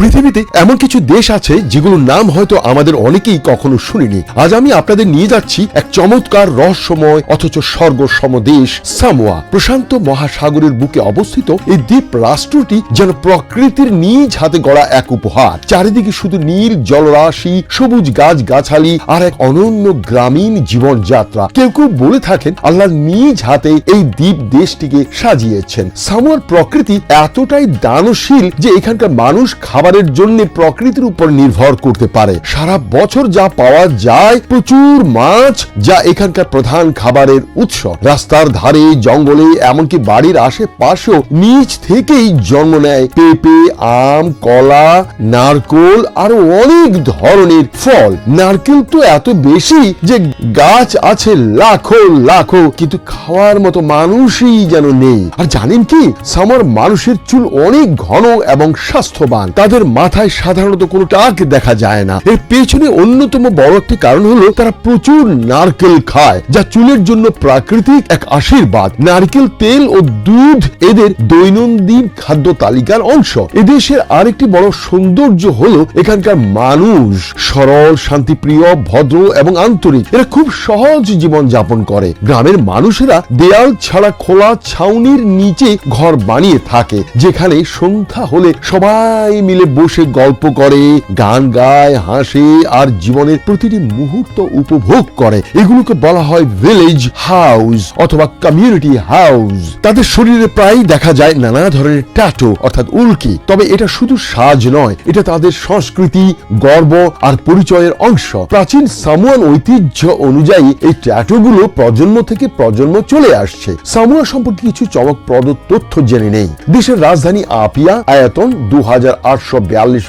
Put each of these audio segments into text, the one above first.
পৃথিবীতে এমন কিছু দেশ আছে যেগুলোর নাম হয়তো আমাদের অনেকেই কখনো শুনিনি। আজ আমি আপনাদের নিয়ে যাচ্ছি এক চমৎকার রহস্যময় অথচ স্বর্গ সম দেশ সামোয়া। প্রশান্ত মহাসাগরের বুকে অবস্থিত এই দ্বীপ রাষ্ট্রটি যেন প্রকৃতির নিজ হাতে গড়া এক উপহার। চারিদিকে শুধু নীল জলরাশি, সবুজ গাছ গাছালি আর এক অনন্য গ্রামীণ জীবনযাত্রা। কেউ কেউ বলে থাকেন আল্লাহ নিজ হাতে এই দ্বীপ দেশটিকে সাজিয়েছেন। সামোয়ার প্রকৃতি এতটাই দানশীল যে এখানকার মানুষ খাবারের জন্য প্রকৃতির উপর নির্ভর করতে পারে। সারা বছর যা পাওয়া যায়, প্রচুর মাছ যা এখানকার প্রধান খাবারের উৎস। রাস্তার ধারে, জঙ্গলে, এমনকি বাড়ির আশেপাশেও নিচ থেকেই জন্ম নেয় পেঁপে, আম, কলা, নারকোল আরও অনেক ধরনের ফল। নারকেল তো এত বেশি যে গাছ আছে লাখো লাখো, কিন্তু খাওয়ার মতো মানুষই যেন নেই। আর জানেন কি? সামার মানুষের চুল অনেক ঘন এবং স্বাস্থ্যবান। তাদের মাথায় সাধারণত কোনো টাক দেখা যায় না। এর পেছনে অন্যতম বড় একটি কারণ হলো তারা প্রচুর নারকেল খায়, যা চুলের জন্য প্রাকৃতিক এক আশীর্বাদ। নারকেল, তেল ও দুধ এদের দৈনন্দিন খাদ্য তালিকার অংশ। এদেশের আরেকটি বড় সৌন্দর্য হলো এখানকার মানুষ। সরল, শান্তিপ্রিয়, ভদ্র এবং আন্তরিক। এরা খুব সহজ জীবন যাপন করে। গ্রামের মানুষেরা দেয়াল ছাড়া খোলা ছাউনির নিচে ঘর বানিয়ে থাকে, যেখানে সন্ধ্যা হলে সবাই মিলে বসে গল্প করে, গান গায়, হাসে আর জীবনের প্রতিটি মুহূর্ত উপভোগ করে। এগুলোকে বলা হয় ভিলেজ হাউস অথবা কমিউনিটি হাউস তাদের শরীরে প্রায় দেখা যায় নানা ধরনের ট্যাটু অর্থাৎ উল্কি। তবে এটা শুধু সাজ নয়, এটা তাদের সংস্কৃতি, গর্ব আর পরিচয়ের অংশ। প্রাচীন সামুয়ান ঐতিহ্য অনুযায়ী এই ট্যাটুগুলো প্রজন্ম থেকে প্রজন্ম চলে আসছে। সামুয়া সম্পর্কে কিছু চমকপ্রদ তথ্য জেনে নেই। দেশের রাজধানী আপিয়া, আয়তন দু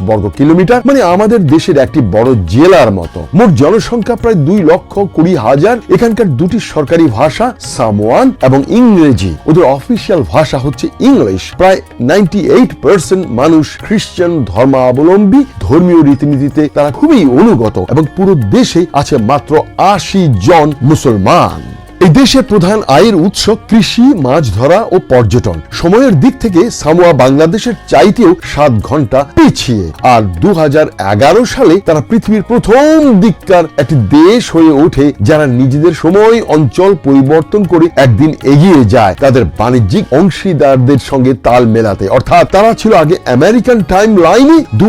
বর্গ কিলোমিটার মানে আমাদের দেশের একটি বড় জেলার মতো। মোট জনসংখ্যা প্রায় দুই লক্ষ কুড়ি হাজার। এখানকার দুটি সরকারি ভাষা সামোয়ান এবং ইংরেজি। ওদের অফিসিয়াল ভাষা হচ্ছে ইংলিশ। প্রায় নাইনটি এইট পার্সেন্ট মানুষ খ্রিস্টান ধর্মাবলম্বী। ধর্মীয় রীতিনীতিতে তারা খুবই অনুগত এবং পুরো দেশে আছে মাত্র আশি জন মুসলমান। এই দেশের প্রধান আয়ের উৎস কৃষি, মাছ ধরা ও পর্যটন। সময়ের দিক থেকে সামোয়া বাংলাদেশের চাইতেও সাত ঘণ্টা পিছিয়ে। আর দু সালে তারা পৃথিবীর প্রথম দিককার একটি দেশ হয়ে ওঠে, যারা নিজেদের সময়, অঞ্চল পরিবর্তন করে একদিন এগিয়ে যায়। তাদের বাণিজ্যিক অংশীদারদের সঙ্গে তাল মেলাতে। অর্থাৎ তারা ছিল আগে আমেরিকান টাইম লাইনে দু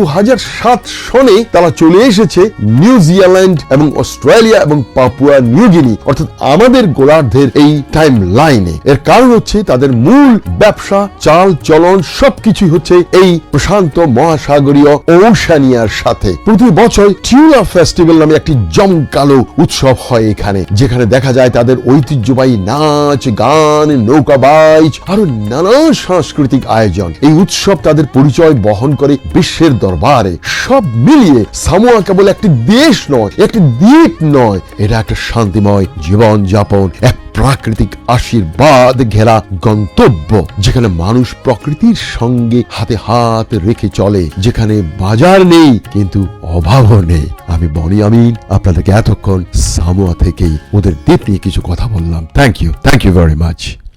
সনে তারা চলে এসেছে নিউজিল্যান্ড এবং অস্ট্রেলিয়া এবং পাপুয়া নিউগিনি অর্থাৎ আমাদের গোলার্ধের এই টাইম লাইনে এর কারণ হচ্ছে তাদের মূল ব্যবসা, চাল, চলন সবকিছুই হচ্ছে এই প্রশান্ত মহাসাগরীয় ওশানিয়ার সাথে। প্রতি বছর টিউলা ফেস্টিভ্যাল নামে একটি জমকালো উৎসব হয় এখানে, যেখানে দেখা যায় তাদের ঐতিহ্যবাহী নাচ, গান, নৌকা বাইচ আরও নানা সাংস্কৃতিক আয়োজন। এই উৎসব তাদের পরিচয় বহন করে বিশ্বের দরবারে। সব মিলিয়ে সামোয়া কেবল একটি দেশ নয়, একটি দ্বীপ নয় এটা একটা শান্তিময় জীবন যাপন এক প্রাকৃতিক আশীর্বাদ ঘেরা গন্তব্য, যেখানে মানুষ প্রকৃতির সঙ্গে হাতে হাত রেখে চলে, যেখানে বাজার নেই, কিন্তু অভাবও নেই। আমি বনি আমিন, আপনাদেরকে এতক্ষণ সামোয়া থেকেই ওদের দ্বীপ নিয়ে কিছু কথা বললাম। Thank you thank you very much